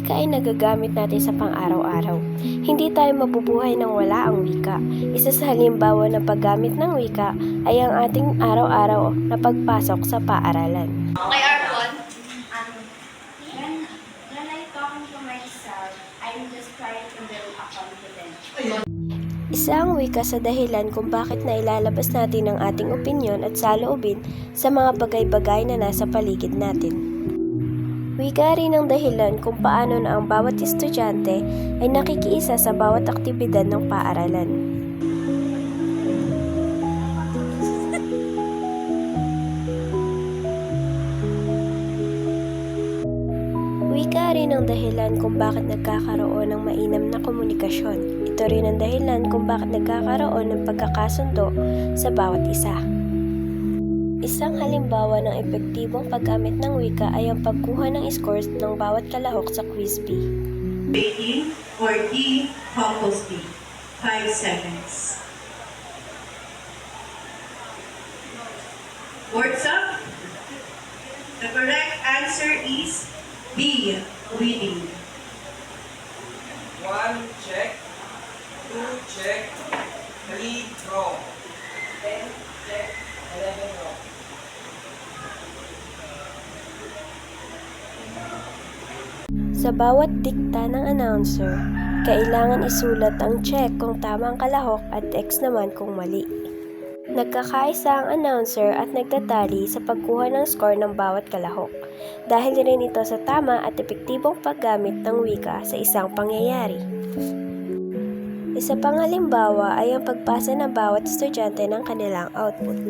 wika ay nagagamit natin sa pang-araw-araw. Hindi tayo mabubuhay nang wala ang wika. Isa sa halimbawa ng paggamit ng wika ay ang ating araw-araw na pagpasok sa paaralan. Okay, Arpon. Um, when, when I talking to myself, I'm just trying to build a confidence. Isa ang wika sa dahilan kung bakit nailalabas natin ang ating opinyon at saloobin sa mga bagay-bagay na nasa paligid natin. Wika rin ang dahilan kung paano na ang bawat estudyante ay nakikiisa sa bawat aktibidad ng paaralan. Wika rin ang dahilan kung bakit nagkakaroon ng mainam na komunikasyon. Ito rin ang dahilan kung bakit nagkakaroon ng pagkakasundo sa bawat isa. Isang halimbawa ng epektibong paggamit ng wika ay ang pagkuha ng scores ng bawat kalahok sa quiz bee. Waiting for D composting. 5 seconds. Words up. The correct answer is B, reading. One, check. Two, check. Three, wrong. Ten, check. Eleven, Sa bawat dikta ng announcer, kailangan isulat ang check kung tama ang kalahok at X naman kung mali. Nagkakaisa ang announcer at nagtatali sa pagkuha ng score ng bawat kalahok. Dahil rin ito sa tama at epektibong paggamit ng wika sa isang pangyayari. Isa pang halimbawa ay ang pagpasa ng bawat estudyante ng kanilang output.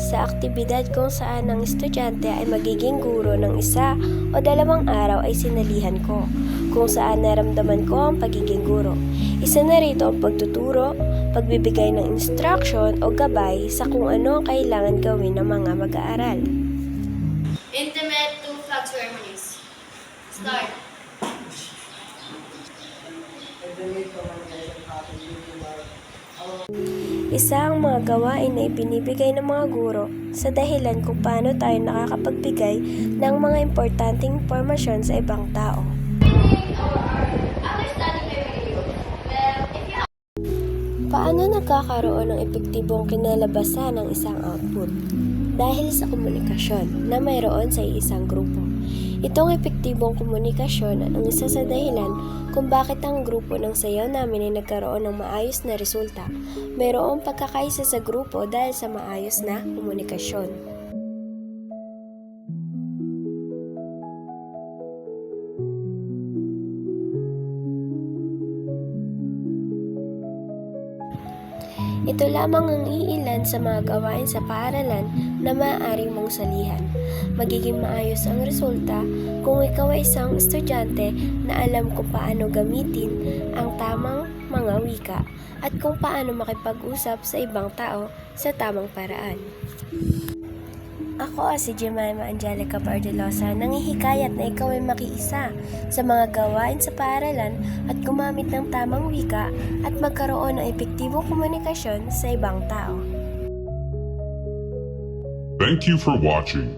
Sa aktibidad kung saan ang estudyante ay magiging guro ng isa o dalawang araw ay sinalihan ko, kung saan naramdaman ko ang pagiging guro. Isa na rito ang pagtuturo, pagbibigay ng instruction o gabay sa kung ano ang kailangan gawin ng mga mag-aaral. Intimate two flag ceremonies. Start. Isa ang mga gawain na ibinibigay ng mga guro sa dahilan kung paano tayo nakakapagbigay ng mga importanteng impormasyon sa ibang tao. Paano nagkakaroon ng epektibong kinalabasan ng isang output? Dahil sa komunikasyon na mayroon sa isang grupo. Itong epektibong komunikasyon ang isa sa dahilan kung bakit ang grupo ng sayaw namin ay nagkaroon ng maayos na resulta. Mayroong pagkakaisa sa grupo dahil sa maayos na komunikasyon. Ito lamang ang iilan sa mga gawain sa paaralan na maaaring mong salihan. Magiging maayos ang resulta kung ikaw ay isang estudyante na alam kung paano gamitin ang tamang mga wika at kung paano makipag-usap sa ibang tao sa tamang paraan. Ako si Jemima Angelica Bardelosa nangihikayat na ikaw ay makiisa sa mga gawain sa paaralan at gumamit ng tamang wika at magkaroon ng epektibong komunikasyon sa ibang tao. Thank you for watching.